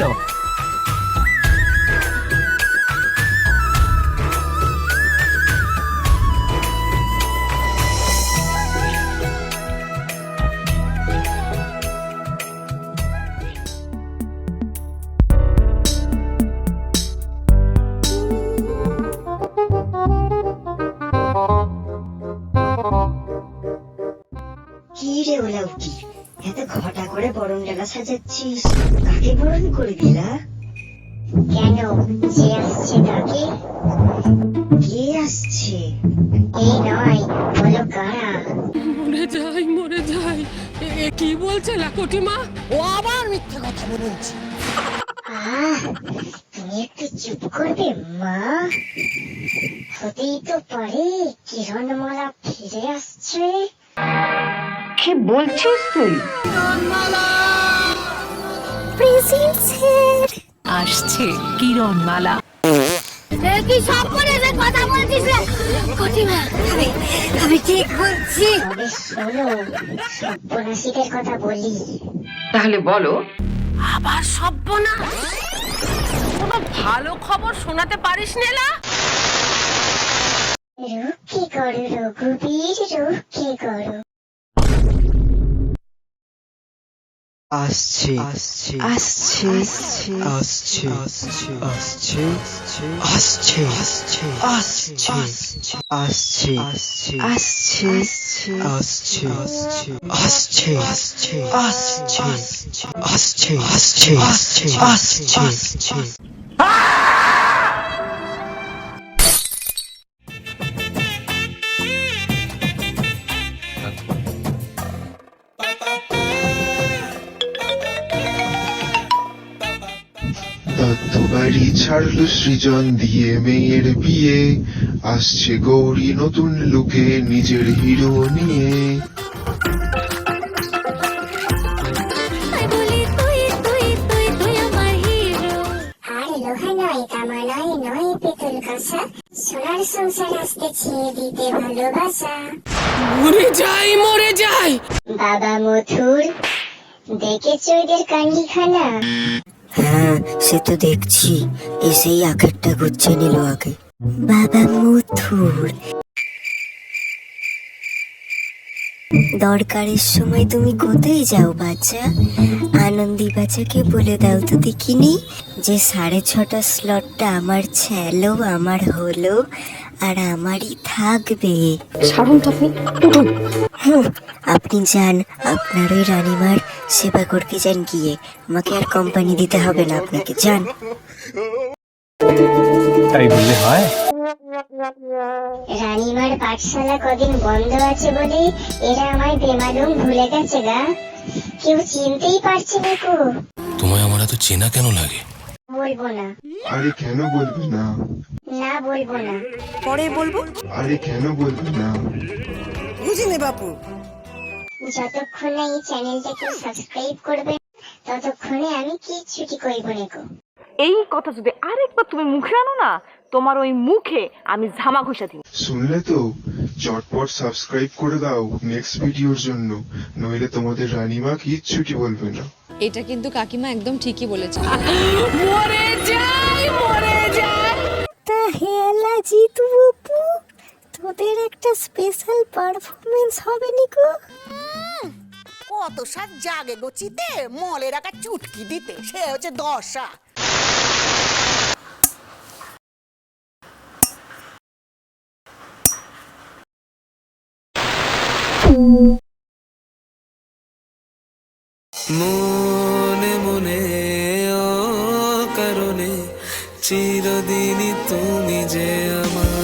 to. এত ঘটা করে বরণ ডালা সাজাচ্ছিস। কাকে বরণ করবি না? কেন? যে আসছে তাকে কে আসছে? এই নয় বলো কারা? মরে যাই মরে যাই। এ কি বলছে লাকটি মা ও আবার মিথ্যে কথা বলছে। আহ তুমি একটু চুপ করবে মা। হতেই তো পারে কিরণমালা ফিরে আসছে। কি বলছিস তুই? আসছে কিরণমালা। কি সব করে যে কথা বলছিস আমি আমি ঠিক বলছি। তবে শোনো সব্যনাশীদের কথা বলি তাহলে বলো। আবার সব্যনা কোনো ভালো খবর শোনাতে পারিস নেলা রক্ষে করো রঘুবীর রক্ষে করো। আসছে আসছে আসছে আসছে আসছে আসছে আসছে আসছে আসছে আসছে আসছে আসছে আসছে আসছে আসছে আসছে আসছে আসছে আসছে দত্ত বাড়ি ছাড়লো সৃজন দিয়ে মেয়ের বিয়ে। আসছে গৌরী নতুন লুকে নিজের হিরো নিয়ে। বলি তুই তুই তুই তুই আমার হিরো আর লোহা নয় তামা নয় নয় পেতল কাঁসা সোনার সংসার আসতে ছেয়ে দিতে ভালোবাসা মরে যাই মরে যাই। বাবা মথুর দেখেছ এদের কান্ডিখানা হ্যাঁ সে তো দেখছি। এসেই আখেরটা গুচ্ছে নিল আগে। বাবা মথুর দরকারের সময় তুমি কোথায় যাও বাচ্চা আনন্দি বাচ্চাকে বলে দাও তো দেখিনি যে সাড়ে ছটা স্লটটা আমার ছেলো আমার হলো। আর আমারই থাকবে। ছাড়ুন তো আপনি হুম, আপনি যান আপনার ওই রানীমার সেবা করতে যান গিয়ে। আমাকে আর কোম্পানি দিতে হবে না আপনাকে যান। তাই বললে হয়। রানীমার পাঠশালা কদিন বন্ধ আছে বলে এরা আমায় বেমালুম ভুলে গেছে গা। কেউ চিনতেই পারছে না কো। তোমায় আমার এত চেনা কেন লাগে? বলব না। আরে কেন বলবে না বলব না। পরে বলব? আরে কেন বলবে না? বুঝিনি বাপু। যতক্ষণে এই চ্যানেলটাকে সাবস্ক্রাইব করবে ততক্ষণে আমি কিচ্ছুটি করব নেকো এই কথা যদি আরেকবার তুমি মুখে আনো না তোমার ওই মুখে আমি ঝামা ঘষা দিব। শুনলে তো? চটপট সাবস্ক্রাইব করে দাও নেক্সট ভিডিওর জন্য নইলে তোমাদের রানীমা কিচ্ছুটি বলবে না। এটা কিন্তু কাকিমা একদম ঠিকই বলেছে। মরে যাই মরে যাই তা হেলা জিতু অপু তোদের একটা স্পেশাল পারফরমেন্স হবে নিকো কত সাত জাগে গচিতে মলের একা চুটকি দিতে, সে হচ্ছে দশা। চিরদিনই তুমি যে আমার